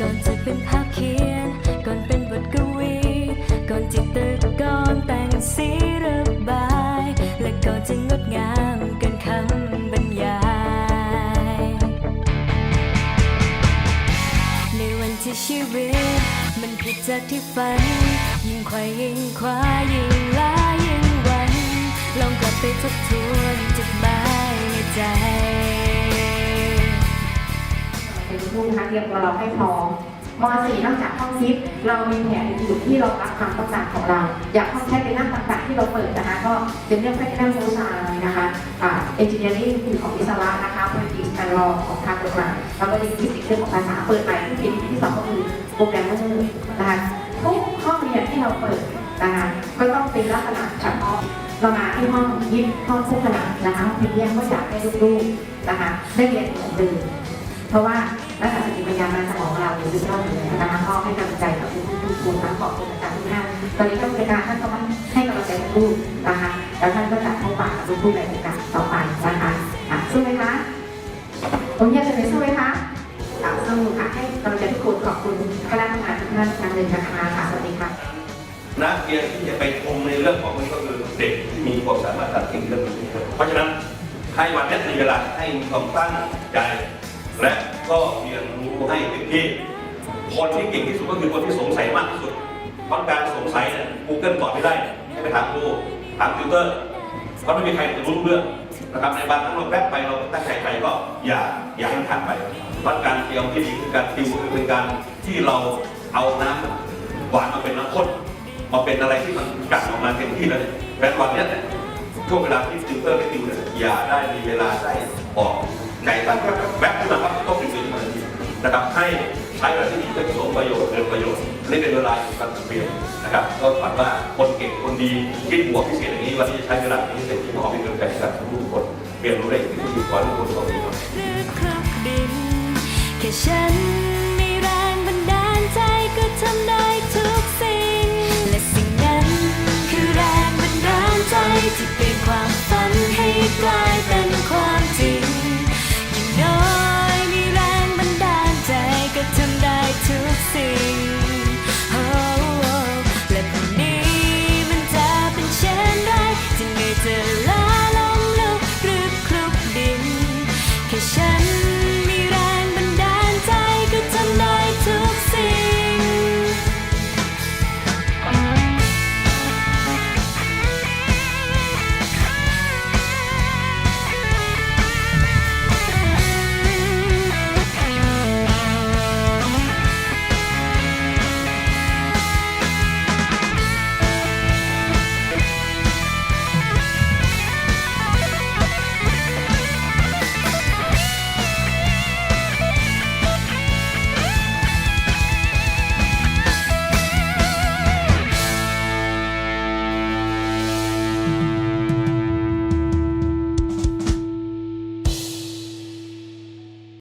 ก่อนจะเป็นภาพเขียน ก่อนเป็นบทกวี ก่อนจิตรกรแต่งสีระบาย และก่อนจะงดงามเกินคำบรรยาย ในวันที่ชีวิต มันผิดจากที่ฝัน ยิ่งควายยิ่งคว้ายิ่ง นะคะเตรียมตัวเราให้พร้อมม .4 นอกจากห้องซิปเรามีแผนอื่ที่รองรับความต้องการของเรา อยากห้องแคทเป็นหน้าต่างๆที่เราเปิดนะคะ ก็เป็นเรื่องแคทเป็นมูซานะคะอ่าเอนจิเนียริ่งคือของวิศวะนะคะ politics and law ของทางกฎหมายแล้วก็ดิฟิสิกส์เรื่องของภาษาเปิดใหม่ที่เป็นที่สองก็คือโปรแกรมเมอร์นะคะทุกห้องเรียนที่เราเปิดนะคะก็ต้องเป็นลักษณะเฉพาะเรามาที่ห้องยิปห้องคู่ขนานนะคะเพียงว่าอยากให้ลูกๆนะคะได้เรียนเหมือนเดิมเพราะว่า องเรอยู่สุดยอดนะคะก็ให้กำลังใจกับทุกทุกคนทั้งขอบคุณอาจารย์ทุกท่านตอนนี้ก็บริการท่านก็ให้กำลังใจทุกนะคะแล้วท่านก็จะพบปะกับทุกๆในโอกาสต่อไปนะคะอะสู้ไหมคะผมอยากจะไปสู้ไหมคะอะสู้ค่ะให้กำลังใจทุกคนขอบคุณคณะทำงานทุกท่านครั้งหนึ่งนะคะค่ะสวัสดีค่ะ นักเรียนที่จะไปชมในเรื่องของนี้ก็คือเด็กที่มีความสามารถทางเทคนิคเรื่องนี้เพราะฉะนั้นให้วันนี้มีเวลาให้มีความตั้งใจ และก็เรียนรู้ให้เต็มที่ คนที่เก่งที่สุดก็คือคนที่สงสัยมากที่สุดเพราะการสงสัยเนี่ย Google ตอบไม่ได้ให้ไปถามดูถามติวเตอร์เพราะไม่มีใครจะรู้เรื่องนะครับในบางครั้งเราแวบไปเราตั้งใจไปก็อย่าอย่าให้มันผ่านไปเพราะการเตรียมที่ดีคือการติวคือเป็นการที่เราเอาน้ำหวานมาเป็นน้ำข้นมาเป็นอะไรที่มันกัดออกมาเต็มที่แล้วเนี่ยแม้วันเนี้ยเนี่ยช่วงเวลาที่ติวเตอร์ไปติวเนี่ยอย่าได้มีเวลาได้ออกใจตั้งแวบขึ้นมาว่าต้องติวขึ้นมาทันทีนะครับให้ใช้เวลาที่ดี เป็นสมประโยชน์เกินประโยชน์นี่เป็นเวลาของการเปลี่ยนนะครับ ก็ฝันว่าคนเก่งคนดีคิดบวกพิเศษอย่างนี้วันนี้จะใช้เวลานี้เป็นที่มอเป็นกำลังใจให้กับทุกคนเรียนรู้ได้อย่างที่ดีขอให้ทุกคนโชคดีครับหรือคลุกดินแค่ฉัน